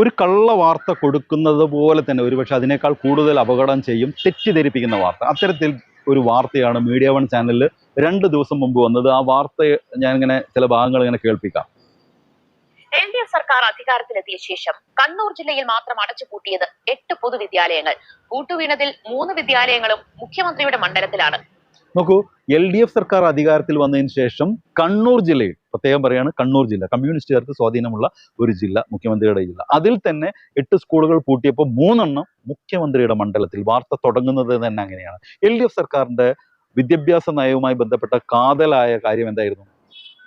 ഒരു കള്ള വാർത്ത കൊടുക്കുന്നത് പോലെ തന്നെ ഒരുപക്ഷെ അതിനേക്കാൾ കൂടുതൽ അപകടം ചെയ്യും തെറ്റിദ്ധരിപ്പിക്കുന്ന വാർത്ത. അത്തരത്തിൽ ഒരു വാർത്തയാണ് മീഡിയ വൺ ചാനലിൽ രണ്ട് ദിവസം മുമ്പ് വന്നത്. ആ വാർത്ത ഞാൻ ഇങ്ങനെ ചില ഭാഗങ്ങൾ ഇങ്ങനെ കേൾപ്പിക്കാം. എൽ ഡി എഫ് സർക്കാർ അധികാരത്തിലെത്തിയ ശേഷം കണ്ണൂർ ജില്ലയിൽ മാത്രം അടച്ചുപൂട്ടിയത് എട്ട് പൊതുവിദ്യാലയങ്ങൾ. കൂട്ടുവീണതിൽ മൂന്ന് വിദ്യാലയങ്ങളും മുഖ്യമന്ത്രിയുടെ മണ്ഡലത്തിലാണ്. നോക്കൂ എൽ ഡി എഫ് സർക്കാർ അധികാരത്തിൽ വന്നതിന് ശേഷം കണ്ണൂർ ജില്ലയിൽ പ്രത്യേകം പറയാണ് കണ്ണൂർ ജില്ല കമ്മ്യൂണിസ്റ്റുകാർക്ക് സ്വാധീനമുള്ള ഒരു ജില്ല മുഖ്യമന്ത്രിയുടെ ജില്ല. അതിൽ തന്നെ എട്ട് സ്കൂളുകൾ പൂട്ടിയപ്പോൾ മൂന്നെണ്ണം മുഖ്യമന്ത്രിയുടെ മണ്ഡലത്തിൽ വാർത്ത തുടങ്ങുന്നത് തന്നെ അങ്ങനെയാണ്. എൽ ഡി എഫ് സർക്കാരിന്റെ വിദ്യാഭ്യാസ നയവുമായി ബന്ധപ്പെട്ട കാതലായ കാര്യം എന്തായിരുന്നു?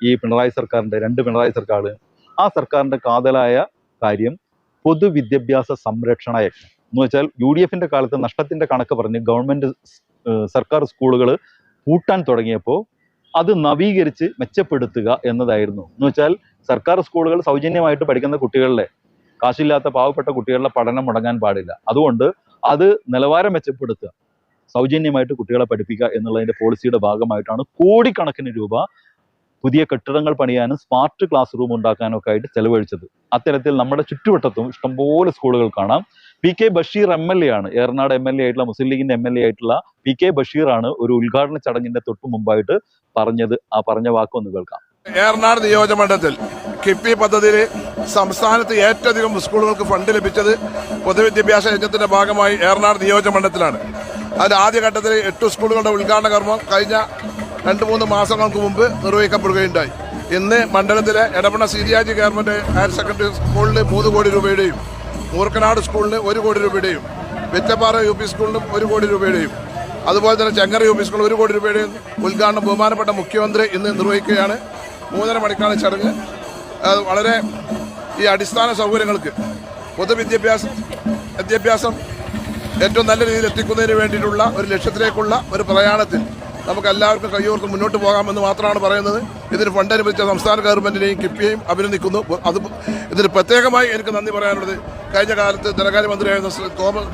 ഈ പിണറായി സർക്കാരിന്റെ രണ്ട് പിണറായി സർക്കാർ ആ സർക്കാരിന്റെ കാതലായ കാര്യം പൊതുവിദ്യാഭ്യാസ സംരക്ഷണ യജ്ഞം. എന്ന് വെച്ചാൽ യു ഡി എഫിന്റെ കാലത്ത് നഷ്ടത്തിന്റെ കണക്ക് പറഞ്ഞ് ഗവൺമെന്റ് സർക്കാർ സ്കൂളുകൾ പൂട്ടാൻ തുടങ്ങിയപ്പോൾ അത് നവീകരിച്ച് മെച്ചപ്പെടുത്തുക എന്നതായിരുന്നു. എന്ന് വെച്ചാൽ സർക്കാർ സ്കൂളുകൾ സൗജന്യമായിട്ട് പഠിക്കുന്ന കുട്ടികളുടെ കാശില്ലാത്ത പാവപ്പെട്ട കുട്ടികളുടെ പഠനം മുടങ്ങാൻ പാടില്ല. അതുകൊണ്ട് അത് നിലവാരം മെച്ചപ്പെടുത്തുക സൗജന്യമായിട്ട് കുട്ടികളെ പഠിപ്പിക്കുക എന്നുള്ളതിന്റെ പോളിസിയുടെ ഭാഗമായിട്ടാണ് കോടിക്കണക്കിന് രൂപ പുതിയ കെട്ടിടങ്ങൾ പണിയാനും സ്മാർട്ട് ക്ലാസ് റൂം ഉണ്ടാക്കാനും ഒക്കെ ആയിട്ട് ചെലവഴിച്ചത്. അത്തരത്തിൽ നമ്മുടെ ചുറ്റുവട്ടത്തും ഇഷ്ടംപോലെ സ്കൂളുകൾ കാണാം. P K Basheer M L A ആണ്. ഏറനാട് എം എൽ എ ആയിട്ടുള്ള മുസ്ലിം ലീഗിന്റെ എം എൽ എ ആയിട്ടുള്ള പി കെ ബഷീർ ആണ് ഒരു ഉദ്ഘാടന ചടങ്ങിന്റെ തൊട്ട് മുമ്പായിട്ട് പറഞ്ഞത് ആ പറഞ്ഞ വാക്ക് ഒന്ന് കേൾക്കാം. ഏറനാട് നിയോജകമണ്ഡലത്തിൽ കിഫ്ബി പദ്ധതിയിൽ സംസ്ഥാനത്ത് ഏറ്റവും സ്കൂളുകൾക്ക് ഫണ്ട് ലഭിച്ചത് പൊതുവിദ്യാഭ്യാസ യജ്ഞത്തിന്റെ ഭാഗമായി ഏറനാട് നിയോജകമണ്ഡലത്തിലാണ് അതിൽ ആദ്യഘട്ടത്തിൽ എട്ട് സ്കൂളുകളുടെ ഉദ്ഘാടന കർമ്മം കഴിഞ്ഞ രണ്ട് മൂന്ന് മാസങ്ങൾക്ക് മുമ്പ് നിർവഹിക്കപ്പെടുകയുണ്ടായി. ഇന്ന് മണ്ഡലത്തിലെ എടപ്പണ സീരിയാജി ഗവൺമെന്റ് ഹയർ സെക്കൻഡറി സ്കൂളിൽ മൂന്ന് കോടി രൂപയുടെയും മൂർക്കനാട് സ്കൂളിന് ഒരു കോടി രൂപയുടെയും വെറ്റപ്പാറ യു പി സ്കൂളിനും ഒരു കോടി രൂപയുടെയും അതുപോലെ തന്നെ ചെങ്ങറ യു പി സ്കൂൾ ഒരു കോടി രൂപയുടെയും ഉദ്ഘാടനം ബഹുമാനപ്പെട്ട മുഖ്യമന്ത്രി ഇന്ന് നിർവഹിക്കുകയാണ്. മൂന്നര മണിക്കാണ് ചടങ്ങ്. വളരെ ഈ അടിസ്ഥാന സൗകര്യങ്ങൾക്ക് പൊതുവിദ്യാഭ്യാസം വിദ്യാഭ്യാസം ഏറ്റവും നല്ല രീതിയിൽ എത്തിക്കുന്നതിന് വേണ്ടിയിട്ടുള്ള ഒരു ലക്ഷ്യത്തിലേക്കുള്ള ഒരു പ്രയാണത്തിൽ നമുക്ക് എല്ലാവർക്കും കൈയോർത്ത് മുന്നോട്ട് പോകാമെന്ന് മാത്രമാണ് പറയുന്നത്. ഇതിന് ഫണ്ട് അനുവദിച്ച സംസ്ഥാന ഗവൺമെന്റിനെയും കിഫ്ബിയെയും അഭിനന്ദിക്കുന്നു. അത് ഇതിന് പ്രത്യേകമായി എനിക്ക് നന്ദി പറയാനുള്ളത്. കഴിഞ്ഞ കാലത്ത് ധനകാര്യമന്ത്രിയായിരുന്ന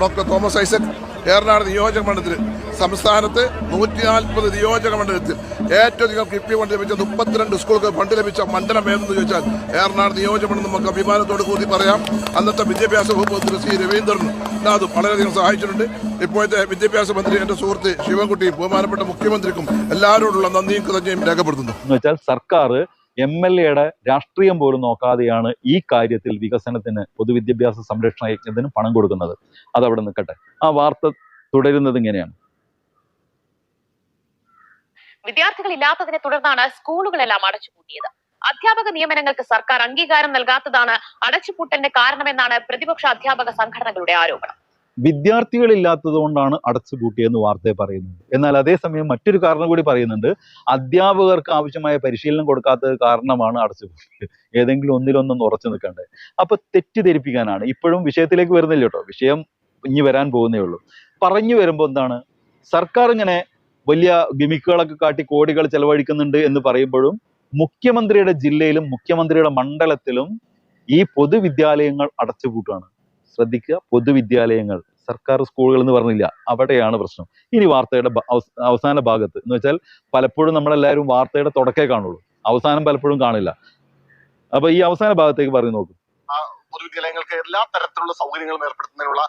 ഡോക്ടർ തോമസ് ഐസക് ഏറനാട് നിയോജക മണ്ഡലത്തിൽ സംസ്ഥാനത്ത് നൂറ്റി നാൽപ്പത് നിയോജക മണ്ഡലത്തിൽ ഏറ്റവും അധികം കിഫ്ബി ഫണ്ട് ലഭിച്ച മുപ്പത്തിരണ്ട് സ്കൂളുകൾ ഫണ്ട് ലഭിച്ച മണ്ഡലം ഏതെന്ന് ചോദിച്ചാൽ ഏറനാട് നിയോജക മണ്ഡലം നമുക്ക് അഭിമാനത്തോട് കൂടി പറയാം. അന്നത്തെ വിദ്യാഭ്യാസ വകുപ്പ് മന്ത്രി ശ്രീ രവീന്ദ്രനും അത് വളരെയധികം സഹായിച്ചിട്ടുണ്ട്. ഇപ്പോഴത്തെ വിദ്യാഭ്യാസ മന്ത്രി എന്റെ സുഹൃത്ത് ശിവൻകുട്ടിയും ബഹുമാനപ്പെട്ട മുഖ്യമന്ത്രിക്കും എല്ലാവരോടുള്ള നന്ദിയും കൃതജ്ഞയും രേഖപ്പെടുത്തുന്നു. സർക്കാർ എം എൽ എയുടെ രാഷ്ട്രീയം പോലും നോക്കാതെയാണ് ഈ കാര്യത്തിൽ വികസനത്തിന് പൊതുവിദ്യാഭ്യാസ സംരക്ഷണ യജ്ഞത്തിന് പണം കൊടുക്കുന്നത്. അതവിടെ നിൽക്കട്ടെ. ആ വാർത്ത തുടരുന്നത് ഇങ്ങനെയാണ്. വിദ്യാർത്ഥികൾ ഇല്ലാത്തതിനെ തുടർന്നാണ് സ്കൂളുകളെല്ലാം അടച്ചുപൂട്ടിയത്. അധ്യാപക നിയമനങ്ങൾക്ക് സർക്കാർ അംഗീകാരം നൽകാത്തതാണ് അടച്ചുപൂട്ടലിന്റെ കാരണമെന്നാണ് പ്രതിപക്ഷ അധ്യാപക സംഘടനകളുടെ ആരോപണം. വിദ്യാർത്ഥികളില്ലാത്തത് കൊണ്ടാണ് അടച്ചുപൂട്ടിയെന്ന് വാർത്തയെ പറയുന്നത്. എന്നാൽ അതേസമയം മറ്റൊരു കാരണം കൂടി പറയുന്നുണ്ട്. അധ്യാപകർക്ക് ആവശ്യമായ പരിശീലനം കൊടുക്കാത്തത് കാരണമാണ് അടച്ചുപൂട്ടിയത് ഏതെങ്കിലും ഒന്നിലൊന്നും ഉറച്ചു നിൽക്കണ്ടേ. അപ്പൊ തെറ്റിദ്ധരിപ്പിക്കാനാണ്. ഇപ്പോഴും വിഷയത്തിലേക്ക് വരുന്നില്ല കേട്ടോ. വിഷയം ഇനി വരാൻ പോകുന്നേ ഉള്ളൂ. പറഞ്ഞു വരുമ്പോൾ എന്താണ്? സർക്കാർ ഇങ്ങനെ വലിയ ഗിമിക്കുകളൊക്കെ കാട്ടി കോടികൾ ചെലവഴിക്കുന്നുണ്ട് എന്ന് പറയുമ്പോഴും മുഖ്യമന്ത്രിയുടെ ജില്ലയിലും മുഖ്യമന്ത്രിയുടെ മണ്ഡലത്തിലും ഈ പൊതുവിദ്യാലയങ്ങൾ അടച്ചുപൂട്ടുകയാണ് ശ്രദ്ധിക്കുക. പൊതുവിദ്യാലയങ്ങൾ സർക്കാർ സ്കൂളുകൾ എന്ന് പറഞ്ഞില്ല അവിടെയാണ് പ്രശ്നം. ഇനി വാർത്തയുടെ അവസാന ഭാഗത്ത് എന്ന് വെച്ചാൽ പലപ്പോഴും നമ്മളെല്ലാവരും വാർത്തയുടെ തുടക്കേ കാണുള്ളൂ. അവസാനം പലപ്പോഴും കാണില്ല. അപ്പൊ ഈ അവസാന ഭാഗത്തേക്ക് പറഞ്ഞു നോക്കും. പൊതുവിദ്യാലയങ്ങൾക്ക് എല്ലാ തരത്തിലുള്ള സൗകര്യങ്ങളും ഏർപ്പെടുത്തുന്നതിനുള്ള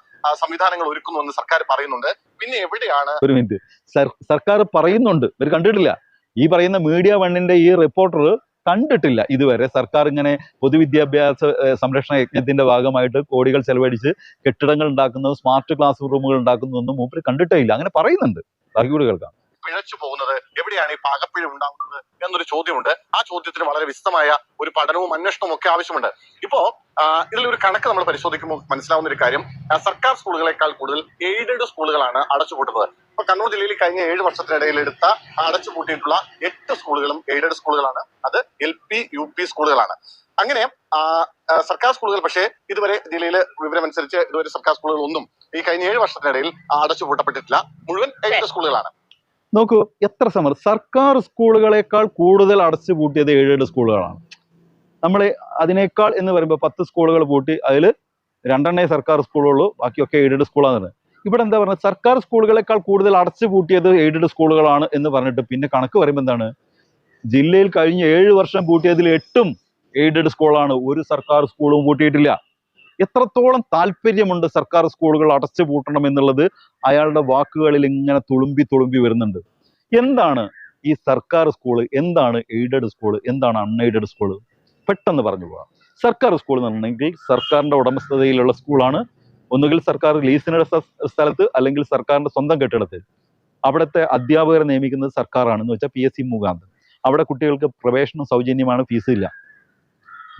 സംവിധാനങ്ങൾ ഒരുക്കുന്നുവെന്ന് സർക്കാർ പറയുന്നുണ്ട്. പിന്നെ എവിടെയാണ്? ഒരു മിനിറ്റ്. സർക്കാർ പറയുന്നുണ്ട്. ഇവർ കണ്ടിട്ടില്ല. ഈ പറയുന്ന മീഡിയ വണ്ണിന്റെ ഈ റിപ്പോർട്ടർ കണ്ടിട്ടില്ല ഇതുവരെ. സർക്കാർ ഇങ്ങനെ പൊതുവിദ്യാഭ്യാസ സംരക്ഷണ യജ്ഞത്തിന്റെ ഭാഗമായിട്ട് കോടികൾ ചെലവഴിച്ച് കെട്ടിടങ്ങൾ ഉണ്ടാക്കുന്നതും സ്മാർട്ട് ക്ലാസ് റൂമുകൾ ഉണ്ടാക്കുന്നതൊന്നും മൂപ്പര് കണ്ടിട്ടേ ഇല്ല. അങ്ങനെ പറയുന്നുണ്ട്. ബാക്കി കേൾക്കാം. പിഴച്ചു പോകുന്നത്? എവിടെയാണ് ഈ പാകപ്പിഴ ഉണ്ടാകുന്നത്? എന്നൊരു ചോദ്യമുണ്ട്. ആ ചോദ്യത്തിന് വളരെ വിശദമായ ഒരു പഠനവും അന്വേഷണവും ഒക്കെ ആവശ്യമുണ്ട്. ഇപ്പോ ഇതിൽ ഒരു കണക്ക് നമ്മൾ പരിശോധിക്കുമ്പോൾ മനസ്സിലാവുന്ന ഒരു കാര്യം സർക്കാർ സ്കൂളുകളെക്കാൾ കൂടുതൽ എയ്ഡഡ് സ്കൂളുകളാണ് അടച്ചുപൂട്ടുന്നത്. ഇപ്പൊ കണ്ണൂർ ജില്ലയിൽ കഴിഞ്ഞ ഏഴ് വർഷത്തിനിടയിൽ എടുത്ത അടച്ചുപൂട്ടിയിട്ടുള്ള എട്ട് സ്കൂളുകളും എയ്ഡഡ് സ്കൂളുകളാണ്. അത് എൽ പി യു പി സ്കൂളുകളാണ്. അങ്ങനെ സർക്കാർ സ്കൂളുകൾ പക്ഷേ ഇതുവരെ ജില്ലയിലെ വിവരമനുസരിച്ച് ഇതുവരെ സർക്കാർ സ്കൂളുകൾ ഒന്നും ഈ കഴിഞ്ഞ ഏഴ് വർഷത്തിനിടയിൽ അടച്ചുപൂട്ടപ്പെട്ടിട്ടില്ല. മുഴുവൻ എയ്ഡഡ് സ്കൂളുകളാണ്. നോക്കൂ എത്ര സമ്മർദ്ദം സർക്കാർ സ്കൂളുകളെക്കാൾ കൂടുതൽ അടച്ചു പൂട്ടിയത് ഏഴേഴ് സ്കൂളുകളാണ്. നമ്മൾ അതിനേക്കാൾ എന്ന് പറയുമ്പോൾ പത്ത് സ്കൂളുകൾ പൂട്ടി അതിൽ രണ്ടെണ്ണേ സർക്കാർ സ്കൂളുള്ളൂ ബാക്കിയൊക്കെ എയ്ഡഡ് സ്കൂളാണ് ഇവിടെ എന്താ പറയുക സർക്കാർ സ്കൂളുകളെക്കാൾ കൂടുതൽ അടച്ചു പൂട്ടിയത് എയ്ഡഡ് സ്കൂളുകളാണ് എന്ന് പറഞ്ഞിട്ട് പിന്നെ കണക്ക് പറയുമ്പോൾ എന്താണ്? ജില്ലയിൽ കഴിഞ്ഞ ഏഴ് വർഷം പൂട്ടിയതിൽ എട്ടും എയ്ഡഡ് സ്കൂളാണ്. ഒരു സർക്കാർ സ്കൂളും പൂട്ടിയിട്ടില്ല. എത്രത്തോളം താല്പര്യമുണ്ട് സർക്കാർ സ്കൂളുകൾ അടച്ചു പൂട്ടണം എന്നുള്ളത് അയാളുടെ വാക്കുകളിൽ ഇങ്ങനെ തുളുമ്പി തുളുമ്പി വരുന്നുണ്ട്. എന്താണ് ഈ സർക്കാർ സ്കൂൾ എന്താണ് എയ്ഡഡ് സ്കൂൾ എന്താണ് അൺഎയ്ഡഡ് സ്കൂൾ പെട്ടെന്ന് പറഞ്ഞു പോകാം. സർക്കാർ സ്കൂൾ പറഞ്ഞെങ്കിൽ സർക്കാരിന്റെ ഉടമസ്ഥതയിലുള്ള സ്കൂളാണ്. ഒന്നുകിൽ സർക്കാർ ലീസിനുള്ള സ്ഥലത്ത് അല്ലെങ്കിൽ സർക്കാരിന്റെ സ്വന്തം കെട്ടിടത്തിൽ അവിടുത്തെ അധ്യാപകരെ നിയമിക്കുന്നത് സർക്കാരാണെന്ന് വെച്ചാൽ പി എസ് സി മുഖാന്തരം അവിടെ കുട്ടികൾക്ക് പ്രവേശനം സൗജന്യമാണ് ഫീസ് ഇല്ല.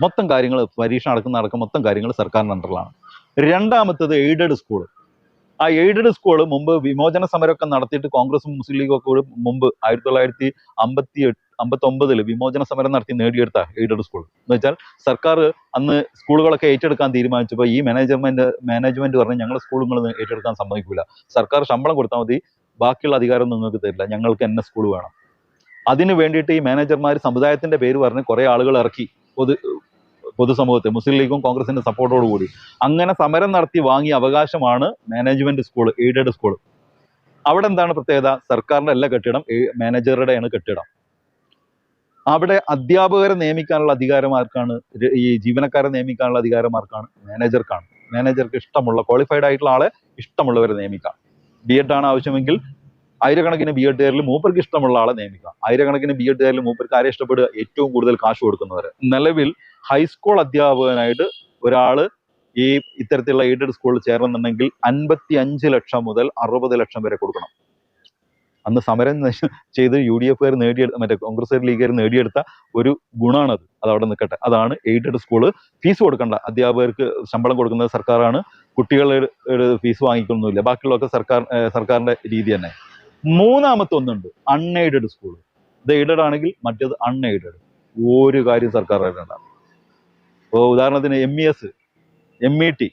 മൊത്തം കാര്യങ്ങൾ പരീക്ഷ നടക്കുന്ന നടക്കും മൊത്തം കാര്യങ്ങൾ സർക്കാരിന്റെ അണ്ടറിലാണ് രണ്ടാമത്തത് എയ്ഡഡ് സ്കൂൾ ആ എയ്ഡഡ് സ്കൂൾ മുമ്പ് വിമോചന സമരമൊക്കെ നടത്തിയിട്ട് കോൺഗ്രസും മുസ്ലിം ലീഗും ഒക്കെ മുമ്പ് ആയിരത്തി തൊള്ളായിരത്തി അമ്പത്തി എട്ട് അമ്പത്തി ഒമ്പതിൽ വിമോചന സമരം നടത്തി നേടിയെടുത്ത എയ്ഡഡ് സ്കൂൾ എന്ന് വെച്ചാൽ സർക്കാർ അന്ന് സ്കൂളുകളൊക്കെ ഏറ്റെടുക്കാൻ തീരുമാനിച്ചപ്പോൾ ഈ മാനേജ്മെന്റ് മാനേജ്മെന്റ് പറഞ്ഞ് ഞങ്ങൾ സ്കൂളുകൾ ഏറ്റെടുക്കാൻ സമ്മതിക്കില്ല സർക്കാർ ശമ്പളം കൊടുത്താൽ മതി. ബാക്കിയുള്ള അധികാരം നിങ്ങൾക്ക് തരില്ല. ഞങ്ങൾക്ക് എന്നെ സ്കൂൾ വേണം. അതിനു വേണ്ടിയിട്ട് ഈ മാനേജർമാർ സമുദായത്തിന്റെ പേര് പറഞ്ഞ് കുറെ ആളുകൾ ഇറക്കി. പൊതു പൊതുസമൂഹത്തെ മുസ്ലിം ലീഗും കോൺഗ്രസിന്റെ സപ്പോർട്ടോട് കൂടി അങ്ങനെ സമരം നടത്തി വാങ്ങിയ അവകാശമാണ് മാനേജ്മെന്റ് സ്കൂൾ എയ്ഡഡ് സ്കൂൾ അവിടെ എന്താണ് പ്രത്യേകത? സർക്കാരിന്റെ അല്ല കെട്ടിടം മാനേജറുടെയാണ് കെട്ടിടം. അവിടെ അധ്യാപകരെ നിയമിക്കാനുള്ള അധികാരം ആർക്കാണ് ഈ ജീവനക്കാരെ നിയമിക്കാനുള്ള അധികാരം ആർക്കാണ് മാനേജർക്കാണ് മാനേജർക്ക് ഇഷ്ടമുള്ള ക്വാളിഫൈഡ് ആയിട്ടുള്ള ആളെ ഇഷ്ടമുള്ളവരെ നിയമിക്കാം. ബി എഡ് ആണ് ആവശ്യമെങ്കിൽ ആയിരക്കണക്കിന് ബി എഡുകാരിൽ മൂപ്പർക്ക് ഇഷ്ടമുള്ള ആളെ നിയമിക്കാം ആയിരക്കണക്കിന് ബി എഡുകാരിൽ മൂപ്പർക്ക് ആരെ ഇഷ്ടപ്പെടുക? ഏറ്റവും കൂടുതൽ കാശ് കൊടുക്കുന്നവരെ. നിലവിൽ ഹൈസ്കൂൾ അധ്യാപകനായിട്ട് ഒരാൾ ഈ ഇത്തരത്തിലുള്ള എയ്ഡഡ് സ്കൂളിൽ ചേരണമെന്നുണ്ടെങ്കിൽ അൻപത്തി അഞ്ച് ലക്ഷം മുതൽ അറുപത് ലക്ഷം വരെ കൊടുക്കണം. അന്ന് സമരം ചെയ്ത് യു ഡി എഫുകാർ നേടിയെടുത്ത മറ്റേ കോൺഗ്രസ് ലീഗുകാർ നേടിയെടുത്ത ഒരു ഗുണമാണത് അത് അവിടെ നിൽക്കട്ടെ അതാണ് എയ്ഡഡ് സ്കൂൾ ഫീസ് കൊടുക്കണ്ട. അധ്യാപകർക്ക് ശമ്പളം കൊടുക്കുന്നത് സർക്കാരാണ്. കുട്ടികളുടെ ഫീസ് വാങ്ങിക്കൊന്നുമില്ല. ബാക്കിയുള്ളതൊക്കെ സർക്കാർ സർക്കാരിന്റെ രീതി തന്നെ. മൂന്നാമത്തെ ഒന്നുണ്ട് അൺഎയ്ഡഡ് സ്കൂൾ ഇത് എയ്ഡഡ് ആണെങ്കിൽ മറ്റേത് അൺഎയ്ഡഡ് ഒരു കാര്യം സർക്കാർ അറിയണ്ട ഇപ്പോൾ ഉദാഹരണത്തിന് M E S M E T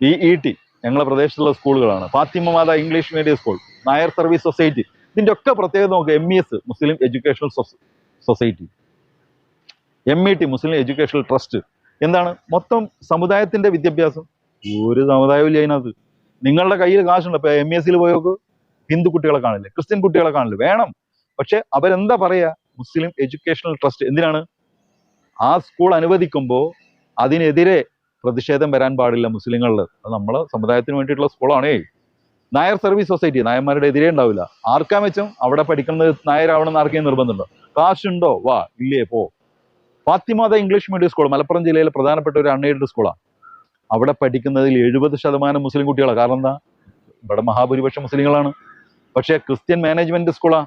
B E T ഞങ്ങളെ പ്രദേശത്തുള്ള സ്കൂളുകളാണ്. Fathima Matha English medium school Nair service society. ഇതിന്റെ ഒക്കെ പ്രത്യേകത നോക്കുക M E S Muslim educational society. M E T Muslim educational trust. എന്താണ്? മൊത്തം സമുദായത്തിന്റെ വിദ്യാഭ്യാസം. ഒരു സമുദായവും ഇല്ല അതിനകത്ത്. നിങ്ങളുടെ കയ്യിൽ കാശുണ്ട് ഇപ്പൊ എം ഇ എസ്സിൽ പോയി നോക്ക്. ഹിന്ദു കുട്ടികളെ കാണില്ല? ക്രിസ്ത്യൻ കുട്ടികളെ കാണില്ല? വേണം. പക്ഷെ അവരെന്താ പറയാ? മുസ്ലിം എഡ്യൂക്കേഷണൽ ട്രസ്റ്റ് എന്തിനാണ്? ആ സ്കൂൾ അനുവദിക്കുമ്പോൾ അതിനെതിരെ പ്രതിഷേധം വരാൻ പാടില്ല മുസ്ലിങ്ങളിൽ അത് നമ്മളെ സമുദായത്തിന് വേണ്ടിയിട്ടുള്ള സ്കൂളാണേ. നായർ സർവീസ് സൊസൈറ്റി നായന്മാരുടെ എതിരെ ഉണ്ടാവില്ല. ആർക്കാ മെച്ചം? അവിടെ പഠിക്കുന്നത് നായരാവണമെന്ന് ആർക്കെയും നിർബന്ധമുണ്ടോ? കാശുണ്ടോ? വാ ഇല്ലേ പോ. Fathimatha English medium school Malappuram ജില്ലയിലെ പ്രധാനപ്പെട്ട ഒരു അൺഎയ്ഡഡ് സ്കൂളാണ് അവിടെ പഠിക്കുന്നതിൽ എഴുപത് ശതമാനം മുസ്ലിം കുട്ടികളാണ് കാരണം എന്താ? ഇവിടെ മഹാഭൂരിപക്ഷം മുസ്ലിങ്ങളാണ്. പക്ഷേ ക്രിസ്ത്യൻ മാനേജ്മെന്റ് സ്കൂളാ.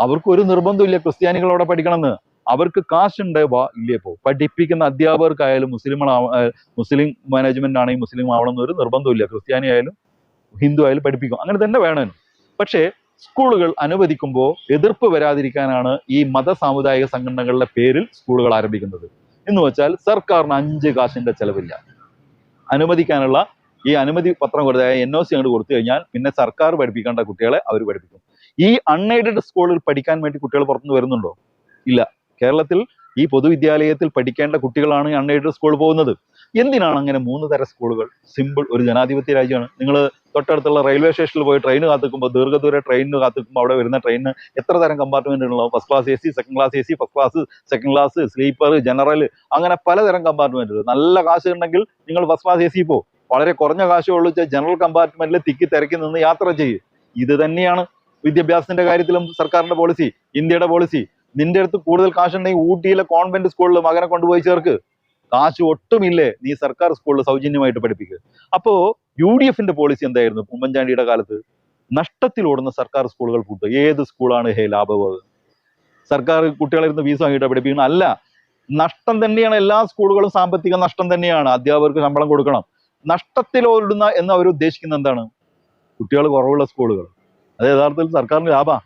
അവർക്ക് ഒരു നിർബന്ധമില്ല ക്രിസ്ത്യാനികൾ അവിടെ പഠിക്കണമെന്ന്. അവർക്ക് കാശുണ്ട് ഇല്ലേ പോ. പഠിപ്പിക്കുന്ന അധ്യാപകർക്കായാലും മുസ്ലിങ്ങളാ മുസ്ലിം മാനേജ്മെന്റ് ആണെങ്കിൽ മുസ്ലിം ആവണമെന്ന് ഒരു നിർബന്ധമില്ല ക്രിസ്ത്യാനി ആയാലും ഹിന്ദു ആയാലും പഠിപ്പിക്കും. അങ്ങനെ തന്നെ വേണം. പക്ഷേ സ്കൂളുകൾ അനുവദിക്കുമ്പോൾ എതിർപ്പ് വരാതിരിക്കാനാണ് ഈ മത സാമുദായിക സംഘടനകളുടെ പേരിൽ സ്കൂളുകൾ ആരംഭിക്കുന്നത്. എന്ന് വെച്ചാൽ സർക്കാരിന് അഞ്ച് കാശിന്റെ ചെലവില്ല. അനുവദിക്കാനുള്ള ഈ അനുമതി പത്രം കൊടുത്ത എൻ ഒ സി അങ്ങോട്ട് കൊടുത്തു കഴിഞ്ഞാൽ പിന്നെ സർക്കാർ പഠിപ്പിക്കേണ്ട കുട്ടികളെ അവർ പഠിപ്പിക്കും. ഈ അൺഎയ്ഡഡ് സ്കൂളിൽ പഠിക്കാൻ വേണ്ടി കുട്ടികൾ പുറത്തുനിന്ന് വരുന്നുണ്ടോ? ഇല്ല. കേരളത്തിൽ ഈ പൊതുവിദ്യാലയത്തിൽ പഠിക്കേണ്ട കുട്ടികളാണ് അൺഎയ്ഡഡ് സ്കൂളിൽ പോകുന്നത്. എന്തിനാണ് അങ്ങനെ മൂന്ന് തരം സ്കൂളുകൾ സിമ്പിൾ ഒരു ജനാധിപത്യ രാജ്യമാണ്. നിങ്ങൾ തൊട്ടടുത്തുള്ള റെയിൽവേ സ്റ്റേഷനിൽ പോയി ട്രെയിൻ കാത്തിക്കുമ്പോൾ ദീർഘദൂര ട്രെയിനിന് കാത്തിക്കുമ്പോൾ അവിടെ വരുന്ന ട്രെയിനിന് എത്ര തരം കമ്പാർട്ട്മെന്റ് ഉള്ളൂ first class A C second class A C first class second class sleeper general അങ്ങനെ പലതരം കമ്പാർട്ട്മെന്റ് നല്ല കാശ് ഉണ്ടെങ്കിൽ നിങ്ങൾ ഫസ്റ്റ് ക്ലാസ് എ സി പോ. വളരെ കുറഞ്ഞ കാശേ ഉള്ളൂ ജനറൽ കമ്പാർട്ട്മെന്റിൽ തിക്കി തിരക്കി നിന്ന് യാത്ര ചെയ്യും. ഇത് തന്നെയാണ് വിദ്യാഭ്യാസത്തിന്റെ കാര്യത്തിലും സർക്കാരിന്റെ പോളിസി ഇന്ത്യയുടെ പോളിസി നിന്റെ അടുത്ത് കൂടുതൽ കാശുണ്ടെങ്കിൽ ഊട്ടിയിലെ കോൺവെന്റ് സ്കൂളിൽ മകനെ കൊണ്ടുപോയി ചേർക്ക്. കാശ് ഒട്ടുമില്ലേ നീ സർക്കാർ സ്കൂളിൽ സൗജന്യമായിട്ട് പഠിപ്പിക്കുക അപ്പോ യു ഡി എഫിന്റെ പോളിസി എന്തായിരുന്നു ഉമ്മൻചാണ്ടിയുടെ കാലത്ത്? നഷ്ടത്തിലോടുന്ന സർക്കാർ സ്കൂളുകൾ കൂട്ടുക. ഏത് സ്കൂളാണ് ഹേ ലാഭവത് സർക്കാർ കുട്ടികളെ ഇരുന്ന് ഫീസ് വാങ്ങിയിട്ട് പഠിപ്പിക്കണം അല്ല. നഷ്ടം തന്നെയാണ് എല്ലാ സ്കൂളുകളും സാമ്പത്തിക നഷ്ടം തന്നെയാണ്. അധ്യാപകർക്ക് ശമ്പളം കൊടുക്കണം. നഷ്ടത്തിലോടുന്ന എന്ന് അവർ ഉദ്ദേശിക്കുന്നത് എന്താണ്? കുട്ടികൾ കുറവുള്ള സ്കൂളുകൾ. അത് യഥാർത്ഥത്തിൽ സർക്കാരിന് ലാഭാ.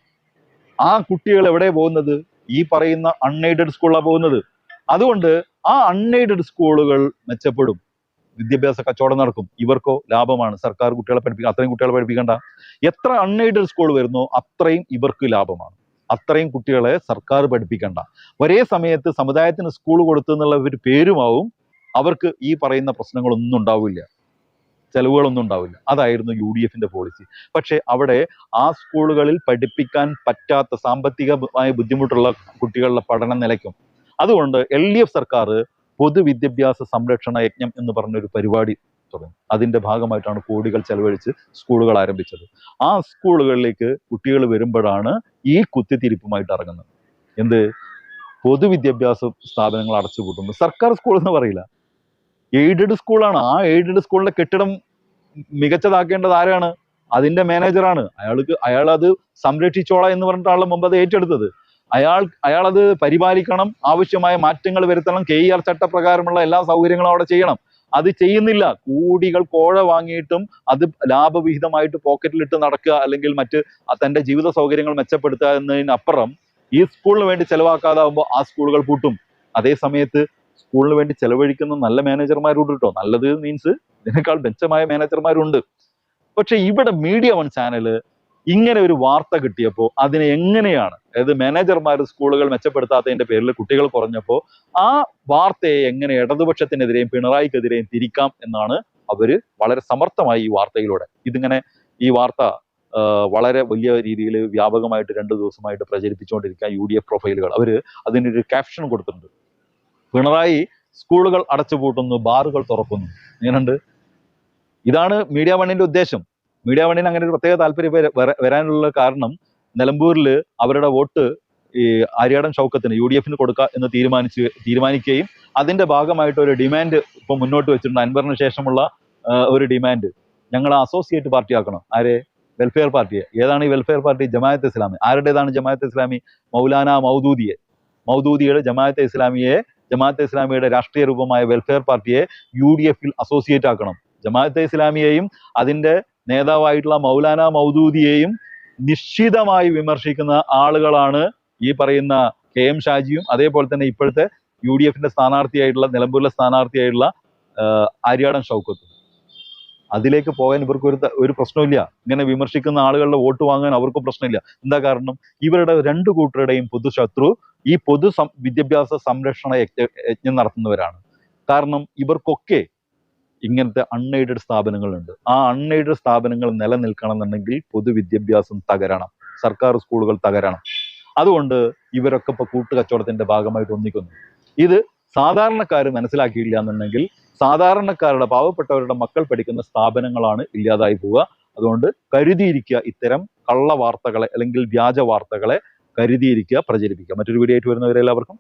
ആ കുട്ടികൾ എവിടെ പോകുന്നത്? ഈ പറയുന്ന അൺഎയ്ഡഡ് സ്കൂളിലാണ് പോകുന്നത്. അതുകൊണ്ട് ആ അൺഎയ്ഡഡ് സ്കൂളുകൾ മെച്ചപ്പെടും. വിദ്യാഭ്യാസ കച്ചവടം നടക്കും. ഇവർക്കോ ലാഭമാണ്. സർക്കാർ കുട്ടികളെ പഠിപ്പിക്കുക അത്രയും കുട്ടികളെ പഠിപ്പിക്കണ്ട. എത്ര അൺഎയ്ഡഡ് സ്കൂൾ വരുന്നോ അത്രയും ഇവർക്ക് ലാഭമാണ്. അത്രയും കുട്ടികളെ സർക്കാർ പഠിപ്പിക്കണ്ട. ഒരേ സമയത്ത് സമുദായത്തിന് സ്കൂൾ കൊടുത്തു എന്നുള്ള ഒരു പേരുമാവും അവർക്ക് ഈ പറയുന്ന പ്രശ്നങ്ങളൊന്നും ഉണ്ടാവില്ല. ചെലവുകളൊന്നും ഉണ്ടാവില്ല. അതായിരുന്നു യു ഡി എഫിന്റെ പോളിസി പക്ഷേ അവിടെ ആ സ്കൂളുകളിൽ പഠിപ്പിക്കാൻ പറ്റാത്ത സാമ്പത്തികമായ ബുദ്ധിമുട്ടുള്ള കുട്ടികളുടെ പഠന നിലയ്ക്കും. അതുകൊണ്ട് എൽ ഡി എഫ് സർക്കാർ പൊതുവിദ്യാഭ്യാസ സംരക്ഷണ യജ്ഞം എന്ന് പറഞ്ഞൊരു പരിപാടി തുടങ്ങി. അതിന്റെ ഭാഗമായിട്ടാണ് കോടികൾ ചെലവഴിച്ച് സ്കൂളുകൾ ആരംഭിച്ചത്. ആ സ്കൂളുകളിലേക്ക് കുട്ടികൾ വരുമ്പോഴാണ് ഈ കുത്തിത്തിരിപ്പുമായിട്ട് ഇറങ്ങുന്നത്. എന്ത്? പൊതുവിദ്യാഭ്യാസ സ്ഥാപനങ്ങൾ അടച്ചുപൂട്ടുന്നു സർക്കാർ സ്കൂൾ എന്ന് പറയില്ല. എയ്ഡഡ് സ്കൂളാണ്. ആ എയ്ഡഡ് സ്കൂളിന്റെ കെട്ടിടം മികച്ചതാക്കേണ്ടത് ആരാണ്? അതിന്റെ മാനേജറാണ്. അയാൾക്ക് അയാൾ അത് സംരക്ഷിച്ചോളാം എന്ന് പറഞ്ഞിട്ടാണല്ലോ മുമ്പ് അത് ഏറ്റെടുത്തത്. അയാൾ അയാൾ അത് പരിപാലിക്കണം. ആവശ്യമായ മാറ്റങ്ങൾ വരുത്തണം. കെ ആർ ചട്ടപ്രകാരമുള്ള എല്ലാ സൗകര്യങ്ങളും അവിടെ ചെയ്യണം. അത് ചെയ്യുന്നില്ല. കൂടികൾ കോഴ വാങ്ങിയിട്ടും അത് ലാഭവിഹിതമായിട്ട് പോക്കറ്റിലിട്ട് നടക്കുക അല്ലെങ്കിൽ മറ്റ് തന്റെ ജീവിത സൗകര്യങ്ങൾ മെച്ചപ്പെടുത്തുക എന്നതിനപ്പുറം ഈ സ്കൂളിന് വേണ്ടി ചെലവാക്കാതാവുമ്പോൾ ആ സ്കൂളുകൾ പൂട്ടും. അതേ സമയത്ത് സ്കൂളിന് വേണ്ടി ചെലവഴിക്കുന്ന നല്ല മാനേജർമാരുണ്ട് കേട്ടോ. നല്ലത് മീൻസ് ഇതിനേക്കാൾ മെച്ചമായ മാനേജർമാരുണ്ട്. പക്ഷെ ഇവിടെ മീഡിയ വൺ ചാനൽ ഇങ്ങനെ ഒരു വാർത്ത കിട്ടിയപ്പോൾ അതിനെ എങ്ങനെയാണ് അതായത് മാനേജർമാർ സ്കൂളുകൾ മെച്ചപ്പെടുത്താത്തതിന്റെ പേരിൽ കുട്ടികൾ കുറഞ്ഞപ്പോൾ ആ വാർത്തയെ എങ്ങനെ ഇടതുപക്ഷത്തിനെതിരെയും പിണറായിക്കെതിരെയും തിരിക്കാം എന്നാണ് അവർ വളരെ സമർത്ഥമായി ഈ വാർത്തയിലൂടെ. ഇതിങ്ങനെ ഈ വാർത്ത വളരെ വലിയ രീതിയിൽ വ്യാപകമായിട്ട് രണ്ട് ദിവസമായിട്ട് പ്രചരിപ്പിച്ചുകൊണ്ടിരിക്കുക യു ഡി എഫ് പ്രൊഫൈലുകൾ. അവർ അതിനൊരു ക്യാപ്ഷൻ കൊടുത്തിട്ടുണ്ട്. പിണറായി സ്കൂളുകൾ അടച്ചുപൂട്ടുന്നു ബാറുകൾ തുറക്കുന്നു. ഇങ്ങനുണ്ട് ഇതാണ് മീഡിയ വണ്ണിന്റെ ഉദ്ദേശം. മീഡിയ വണ്ണിന് അങ്ങനെ ഒരു പ്രത്യേക താല്പര്യം വര- വര- വരാനുള്ള കാരണം നിലമ്പൂരിൽ അവരുടെ വോട്ട് ഈ ആര്യാടൻ ഷൗക്കത്തിന് യു ഡി എഫിന് കൊടുക്കുക എന്ന് തീരുമാനിച്ച് തീരുമാനിക്കുകയും അതിന്റെ ഭാഗമായിട്ട് ഒരു ഡിമാൻഡ് ഇപ്പൊ മുന്നോട്ട് വെച്ചിട്ടുണ്ട്. അൻവറിന് ശേഷമുള്ള ഒരു ഡിമാൻഡ്. ഞങ്ങൾ അസോസിയേറ്റ് പാർട്ടി ആക്കണം? ആരെ? വെൽഫെയർ പാർട്ടിയെ. ഏതാണ് ഈ വെൽഫെയർ പാർട്ടി? ജമാഅത്ത് ഇസ്ലാമി. ആരുടേതാണ് ജമാഅത്ത് ഇസ്ലാമി? മൗലാന മൗദൂദിയെ. മൗദൂദിയുടെ ജമാഅത്തെ ഇസ്ലാമിയെ ജമാഅത്തെ ഇസ്ലാമിയുടെ രാഷ്ട്രീയ രൂപമായ വെൽഫെയർ പാർട്ടിയെ യു ഡി എഫിൽ അസോസിയേറ്റ് ആക്കണം. ജമാഅത്തെ ഇസ്ലാമിയെയും അതിന്റെ നേതാവായിട്ടുള്ള മൗലാന മൗദൂദിയെയും നിശ്ചിതമായി വിമർശിക്കുന്ന ആളുകളാണ് ഈ പറയുന്ന കെ എം ഷാജിയും അതേപോലെ തന്നെ ഇപ്പോഴത്തെ യു ഡി എഫിന്റെ സ്ഥാനാർത്ഥിയായിട്ടുള്ള നിലമ്പൂരിലെ സ്ഥാനാർത്ഥിയായിട്ടുള്ള ആര്യാടൻ ഷൗക്കത്തും. അതിലേക്ക് പോകാൻ ഇവർക്ക് ഒരു ഒരു പ്രശ്നമില്ല ഇങ്ങനെ വിമർശിക്കുന്ന ആളുകളുടെ വോട്ട് വാങ്ങാൻ അവർക്ക് പ്രശ്നമില്ല. എന്താ കാരണം? ഇവരുടെ രണ്ട് കൂട്ടരുടെയും പൊതുശത്രു ഈ പൊതു വിദ്യാഭ്യാസ സംരക്ഷണ യജ്ഞ- നടത്തുന്നവരാണ്. കാരണം ഇവർക്കൊക്കെ ഇങ്ങനത്തെ അൺഎയ്ഡഡ് സ്ഥാപനങ്ങളുണ്ട്. ആ അൺഎയ്ഡഡ് സ്ഥാപനങ്ങൾ നിലനിൽക്കണം എന്നുണ്ടെങ്കിൽ പൊതുവിദ്യാഭ്യാസം തകരണം. സർക്കാർ സ്കൂളുകൾ തകരണം. അതുകൊണ്ട് ഇവരൊക്കെ ഇപ്പൊ കൂട്ടുകച്ചവടത്തിന്റെ ഭാഗമായിട്ട് ഒന്നിക്കുന്നു. ഇത് സാധാരണക്കാർ മനസ്സിലാക്കിയില്ല എന്നുണ്ടെങ്കിൽ സാധാരണക്കാരുടെ പാവപ്പെട്ടവരുടെ മക്കൾ പഠിക്കുന്ന സ്ഥാപനങ്ങളാണ് ഇല്ലാതായി പോവുക. അതുകൊണ്ട് കരുതിയിരിക്കുക ഇത്തരം കള്ള വാർത്തകളെ അല്ലെങ്കിൽ വ്യാജ വാർത്തകളെ കരുതിയിരിക്കുക പ്രചരിപ്പിക്കുക. മറ്റൊരു വീഡിയോ ആയിട്ട് വരുന്നവരെ എല്ലാവർക്കും